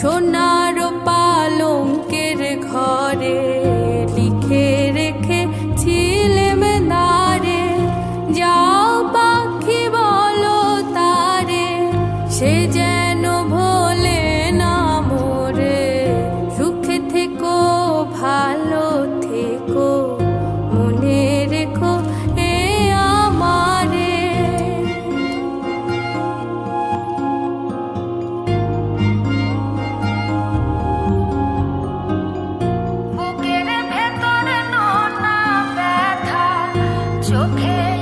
সোনার পালঙ্কের ঘরে লিখে রেখে রেখেছিলেম দারে যাও পাখি বলো তারে সে যেন okay.